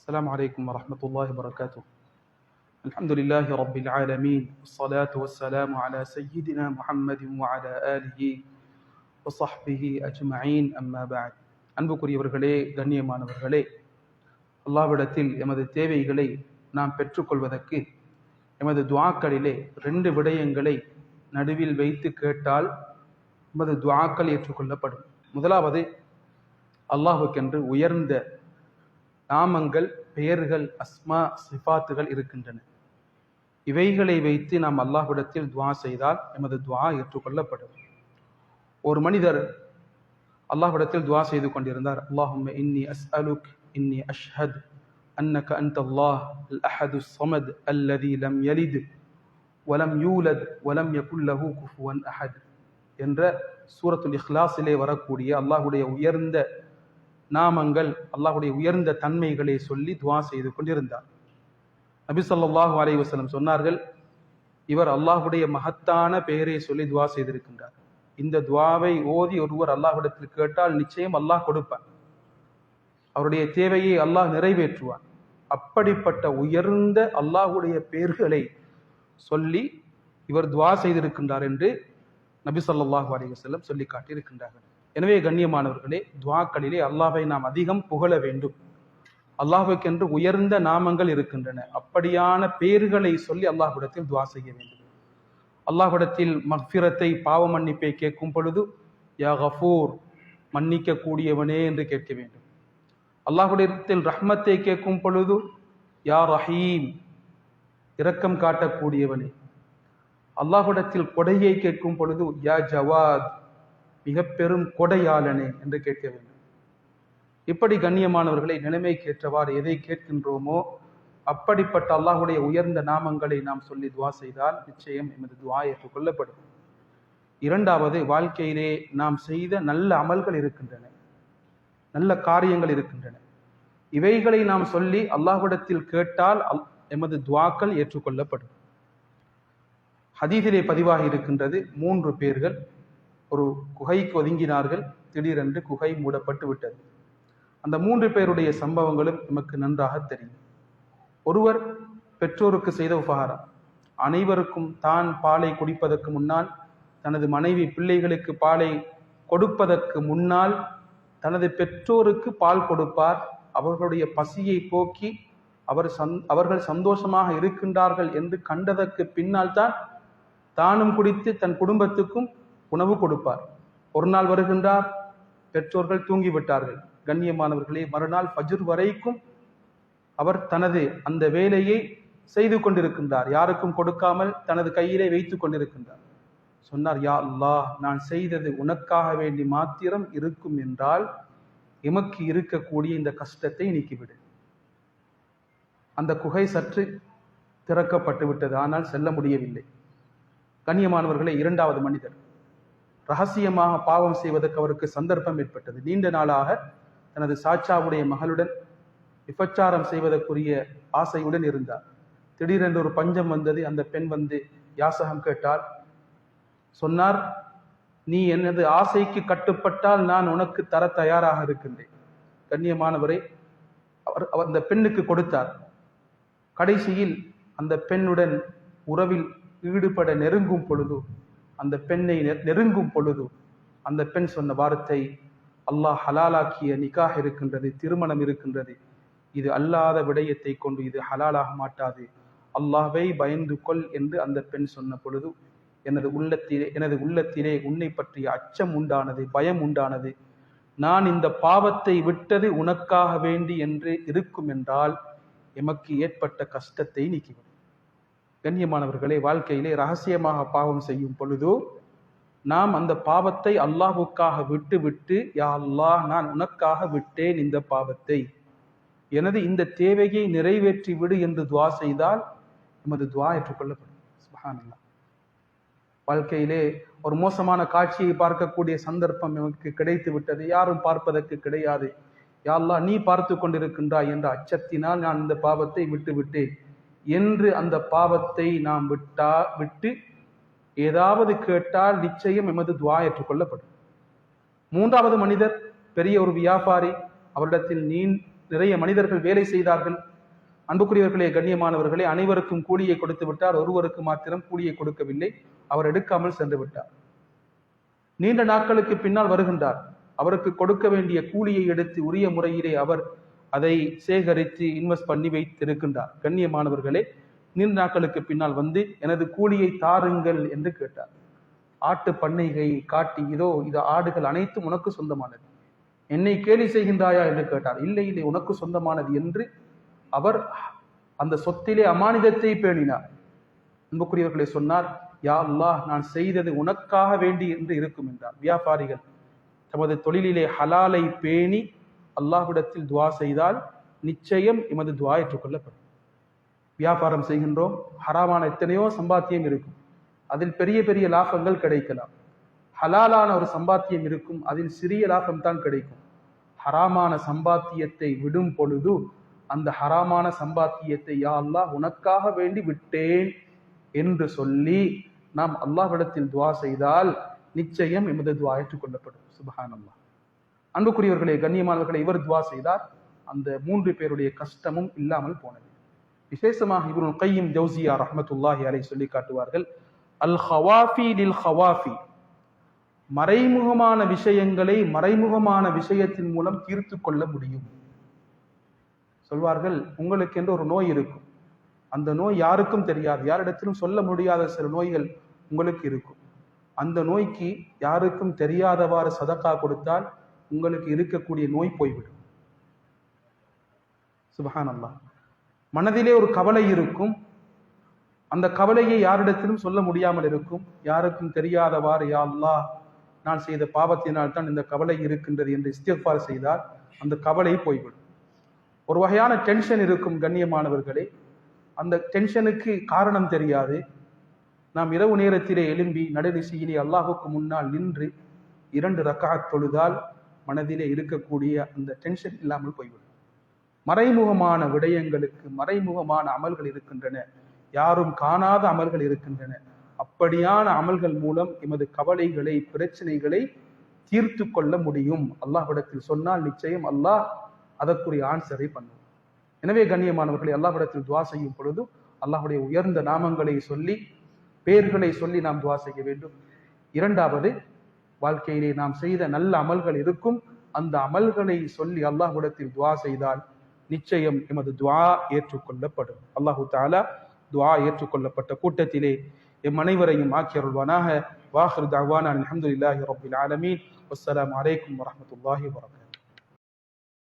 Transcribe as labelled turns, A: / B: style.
A: السلام عليكم ورحمة الله وبركاته الحمد لله رب العالمين والصلاة والسلام على سيدنا محمد وعلى آله وصحبه أجمعين أما بعد அன்புக்குரியவர்களே கண்ணியமானவர்களே அல்லாவிடத்தில் எமது தேவைகளை நாம் பெற்றுக்கொள்வதற்கு எமது துவாக்களிலே ரெண்டு விடயங்களை நடுவில் வைத்து கேட்டால் எமது துவாக்கள் ஏற்றுக்கொள்ளப்படும் முதலாவது அல்லாஹுக்கென்று உயர்ந்த நாமங்கள் பெயர்கள் அஸ்மா சிஃபாத்துகள் இருக்கின்றன. இவைகளை வைத்து நாம் அல்லாஹ்விடத்தில் துவா செய்தால் எமது துவா ஏற்றுக்கொள்ளப்படும். ஒரு மனிதர் அல்லாஹ்விடத்தில் துவா செய்து கொண்டிருந்தார். அல்லாஹும் இன்னி அஸ் அலுக் இன்னி அஷ்ஹத் அன்னக அன்த் அல்லாஹ் அல் அஹது சமத் அல்லதி லம் யலித் வலம் யூலத் வலம் யகுல்லஹு குஃபுவன் அஹத் என்ற சூரத்துல் இஹ்லாஸிலே வரக்கூடிய அல்லாஹுடைய உயர்ந்த நாமங்கள் அல்லாஹுடைய உயர்ந்த தன்மைகளை சொல்லி துவா செய்து கொண்டிருந்தார். நபிசல்லாஹு ஸல்லல்லாஹு வசலம் சொன்னார்கள் இவர் அல்லாஹுடைய மகத்தான பெயரை சொல்லி துவா செய்திருக்கின்றார். இந்த துவாவை ஓதி ஒருவர் அல்லாஹ்விடத்தில் கேட்டால் நிச்சயம் அல்லாஹ் கொடுப்பார். அவருடைய தேவையை அல்லாஹ் நிறைவேற்றுவார். அப்படிப்பட்ட உயர்ந்த அல்லாஹுடைய பெயர்களை சொல்லி இவர் துவா செய்திருக்கின்றார் என்று நபி சொல்லாஹு அலைஹி வஸல்லம் சொல்லி காட்டியிருக்கின்றார்கள் எனவே கண்ணியமானவர்களே துவாக்களிலே அல்லாஹை நாம் அதிகம் புகழ வேண்டும். அல்லாஹுக்கென்று உயர்ந்த நாமங்கள் இருக்கின்றன. அப்படியான பேர்களை சொல்லி அல்லாஹுடத்தில் துவா செய்ய வேண்டும். அல்லாஹுடத்தில் மக்ஃபிரத்தை பாவ மன்னிப்பை கேட்கும் பொழுது யா கஃபூர் மன்னிக்க கூடியவனே என்று கேட்க வேண்டும். அல்லாஹுடத்தில் ரஹ்மத்தை கேட்கும் பொழுது யா ரஹீம் இரக்கம் காட்டக்கூடியவனே. அல்லாஹுடத்தில் கொடையை கேட்கும் பொழுது யா ஜவாத் மிக பெரும் கொடையாளனே என்று கேட்க வேண்டும். இப்படி கண்ணியமானவர்களை நிலைமைக்கு ஏற்றவாறு எதை கேட்கின்றோமோ அப்படிப்பட்ட அல்லாஹுடைய உயர்ந்த நாமங்களை நாம் சொல்லி துவா செய்தால் நிச்சயம் எமது துவா ஏற்றுக்கொள்ளப்படும் இரண்டாவது வாழ்க்கையிலே நாம் செய்த நல்ல அமல்கள் இருக்கின்றன. நல்ல காரியங்கள் இருக்கின்றன. இவைகளை நாம் சொல்லி அல்லாஹ்விடத்தில் கேட்டால் அல் எமது துவாக்கள் ஏற்றுக்கொள்ளப்படும் ஹதீதிலே பதிவாகி இருக்கின்றது மூன்று பேர்கள். ஒரு குகைக்கு ஒதுங்கினார்கள். திடீரென்று குகை மூடப்பட்டு விட்டது. அந்த மூன்று பேருடைய சம்பவங்களும் நமக்கு நன்றாக தெரியும். ஒருவர் பெற்றோருக்கு செய்த உபகாரம். அனைவருக்கும் தான் பாலை குடிப்பதற்கு முன்னால் தனது மனைவி பிள்ளைகளுக்கு பாலை கொடுப்பதற்கு முன்னால் தனது பெற்றோருக்கு பால் கொடுப்பார். அவர்களுடைய பசியை போக்கி அவர் சந் அவர்கள் சந்தோஷமாக இருக்கின்றார்கள் என்று கண்டதற்கு பின்னால் தான் தானும் குடித்து தன் குடும்பத்துக்கும் உணவு கொடுப்பார். ஒரு நாள் வருகின்றார் பெற்றோர்கள் தூங்கிவிட்டார்கள். கண்ணியமானவர்களே மறுநாள் ஃபஜ்ர் வரைக்கும் அவர் தனது அந்த வேலையை செய்து கொண்டிருக்கின்றார். யாருக்கும் கொடுக்காமல் தனது கையிலே வைத்து கொண்டிருக்கின்றார். சொன்னார் யா அல்லா நான் செய்தது உனக்காக வேண்டி மாத்திரம் இருக்கும் என்றால் எமக்கு இருக்கக்கூடிய இந்த கஷ்டத்தை நீக்கிவிடு. அந்த குகை சற்று திறக்கப்பட்டு விட்டது ஆனால் செல்ல முடியவில்லை. கண்ணியமானவர்களே இரண்டாவது மனிதர். ரகசியமாக பாவம் செய்வதற்கு அவருக்கு சந்தர்ப்பம் ஏற்பட்டது. நீண்ட நாளாக தனது சாச்சாவுடைய மகளுடன் விபச்சாரம் செய்வதற்குரிய ஆசையுடன் இருந்தார். திடீரென்று ஒரு பஞ்சம் வந்தது. அந்த பெண் வந்து யாசகம் கேட்டார் சொன்னார் நீ எனது ஆசைக்கு கட்டுப்பட்டால் நான் உனக்கு தர தயாராக இருக்கின்றேன். கண்ணியமானவரை அவர் அவர் அந்த பெண்ணுக்கு கொடுத்தார். கடைசியில் அந்த பெண்ணுடன் உறவில் ஈடுபட நெருங்கும் பொழுது அந்த பெண்ணை நெருங்கும் பொழுது அந்த பெண் சொன்ன வார்த்தை அல்லாஹ் ஹலாலாக்கிய நிக்காக இருக்கின்றது திருமணம் இருக்கின்றது. இது அல்லாத விடயத்தை கொண்டு இது ஹலாலாக மாட்டாது. அல்லாஹ்வை பயந்து கொள் என்று அந்த பெண் சொன்ன பொழுது எனது உள்ளத்திலே எனது உள்ளத்திலே உன்னை பற்றிய அச்சம் உண்டானது பயம் உண்டானது. நான் இந்த பாவத்தை விட்டது உனக்காக வேண்டி என்று இருக்கும் என்றால் எமக்கு ஏற்பட்ட கஷ்டத்தை நீக்கிவிடும் கண்ணியமானவர்களே வாழ்க்கையிலே ரகசியமாக பாவம் செய்யும் பொழுதோ நாம் அந்த பாவத்தை அல்லாஹுக்காக விட்டு விட்டு யா அல்லாஹ் நான் உனக்காக விட்டேன் இந்த பாவத்தை. எனது இந்த தேவையை நிறைவேற்றி விடு என்று துவா செய்தால் நமது துவா ஏற்றுக்கொள்ளப்படும். சுபஹானல்லாஹ். வாழ்க்கையிலே ஒரு மோசமான காட்சியை பார்க்கக்கூடிய சந்தர்ப்பம் நமக்கு கிடைத்து விட்டது. யாரும் பார்ப்பதற்கு கிடையாது. யாழ்லா நீ பார்த்து கொண்டிருக்கின்றாய் என்ற அச்சத்தினால் நான் இந்த பாவத்தை விட்டு விட்டேன். என்று அந்த பாவத்தை நாம் விட்டா விட்டு ஏதாவது கேட்டால் நிச்சயம் எமது துவா ஏற்றுக்கொள்ளப்படும். மூன்றாவது மனிதர் பெரிய ஒரு வியாபாரி அவரிடத்தில் நீ நிறைய மனிதர்கள் வேலை செய்தார்கள். அன்புக்குரியவர்களே கண்ணியமானவர்களே அனைவருக்கும் கூலியை கொடுத்து விட்டார். ஒருவருக்கு மாத்திரம் கூலியை கொடுக்கவில்லை. அவர் எடுக்காமல் சென்று விட்டார். நீண்ட நாட்களுக்கு பின்னால் வருகின்றார். அவருக்கு கொடுக்க வேண்டிய கூலியை எடுத்து உரிய முறையிலே அவர் அதை சேகரித்து இன்வெஸ்ட் பண்ணி வைத்திருக்கின்றார். கண்ணியமானவர்களே நீண்ட நாட்களுக்கு பின்னால் வந்து எனது கூலியை தாருங்கள் என்று கேட்டார். ஆட்டு பண்ணைகை காட்டி இதோ இது ஆடுகள் அனைத்தும் உனக்கு சொந்தமானது. என்னை கேலி செய்கின்றாயா என்று கேட்டார். இல்லை இல்லை உனக்கு சொந்தமானது என்று அவர் அந்த சொத்திலே அமானிதத்தை பேணினார். அன்புக்குரியவர்களை சொன்னார் யா அல்லாஹ் நான் செய்தது உனக்காக வேண்டி என்று இருக்கும் என்றார். வியாபாரிகள் தமது தொழிலிலே ஹலாலை பேணி அல்லாஹ்விடத்தில் துவா செய்தால் நிச்சயம் எமது துவா ஏற்றுக்கொள்ளப்படும். வியாபாரம் செய்கின்றோம். ஹராமான எத்தனையோ சம்பாத்தியம் இருக்கும். அதில் பெரிய பெரிய லாபங்கள் கிடைக்கலாம். ஹலாலான ஒரு சம்பாத்தியம் இருக்கும். அதில் சிறிய லாபம் தான் கிடைக்கும். ஹராமான சம்பாத்தியத்தை விடும் பொழுது அந்த ஹராமான சம்பாத்தியத்தை யா அல்லாஹ் உனக்காக வேண்டி விட்டேன் என்று சொல்லி நாம் அல்லாஹ்விடத்தில் துவா செய்தால் நிச்சயம் எமது துவா ஏற்றுக்கொள்ளப்படும். சுபஹானல்லாஹ். அன்புக்குரியவர்களே கண்ணியமானவர்களை இவர் துவா செய்தார். அந்த மூன்று பேருடைய கஷ்டமும் இல்லாமல் போனது. விசேஷமாக இவருள் கையும் ஜவுசியா ரஹமத்துல்லாஹி அலை சொல்லி காட்டுவார்கள் அல் ஹவாஃபி லில் ஹவாஃபி மறைமுகமான விஷயங்களை மறைமுகமான விஷயத்தின் மூலம் தீர்த்து கொள்ள முடியும். சொல்வார்கள் உங்களுக்கு என்று ஒரு நோய் இருக்கும். அந்த நோய் யாருக்கும் தெரியாது. யாரிடத்திலும் சொல்ல முடியாத சில நோய்கள் உங்களுக்கு இருக்கும். அந்த நோய்க்கு யாருக்கும் தெரியாதவாறு சதக்கா கொடுத்தால் உங்களுக்கு இருக்கக்கூடிய நோய் போய்விடும். சுபஹான் மனதிலே ஒரு கவலை இருக்கும். அந்த கவலையை யாரிடத்திலும் சொல்ல முடியாமல் இருக்கும். யாருக்கும் தெரியாதவாறு யா அல்லா நான் செய்த பாவத்தினால் தான் இந்த கவலை இருக்கின்றது என்று இஸ்திஃபார் செய்தால் அந்த கவலை போய்விடும். ஒரு வகையான டென்ஷன் இருக்கும் கண்ணியமானவர்களே அந்த டென்ஷனுக்கு காரணம் தெரியாது. நாம் இரவு நேரத்திலே எழும்பி நடுநிசையிலே அல்லாஹுக்கு முன்னால் நின்று இரண்டு ரக்காத் தொழுதால் மனதிலே இருக்கக்கூடிய அந்த டென்ஷன் இல்லாமல் போய்விடும். மறைமுகமான விடயங்களுக்கு மறைமுகமான அமல்கள் இருக்கின்றன. யாரும் காணாத அமல்கள் இருக்கின்றன. அப்படியான அமல்கள் மூலம் எமது கவலைகளை பிரச்சனைகளை தீர்த்து கொள்ள முடியும். அல்லாஹ்விடத்தில் சொன்னால் நிச்சயம் அல்லாஹ் அதற்குரிய ஆன்சரை பண்ணும் எனவே கண்ணியமானவர்களை அல்லாஹ்விடத்தில் துவா செய்யும் பொழுது அல்லாஹுடைய உயர்ந்த நாமங்களை சொல்லி பெயர்களை சொல்லி நாம் துவா செய்ய வேண்டும். இரண்டாவது வாழ்க்கையிலே நாம் செய்த நல்ல அமல்கள் இருக்கும் அந்த அமல்களை சொல்லி அல்லாஹுடத்தில் துவா செய்தால் நிச்சயம் எமது துவா ஏற்றுக்கொள்ளப்படும். அல்லாஹு தாலா துவா ஏற்றுக்கொள்ளப்பட்ட கூட்டத்திலே எம் அனைவரையும் ஆக்கியருள்வானாக. வாஹர் தாவான் அலமதுல்லாஹி ரபுல் ஆலமீன். வஸ்ஸலாமு வலைக்கம் வரமத்துல்லாஹி வரகம்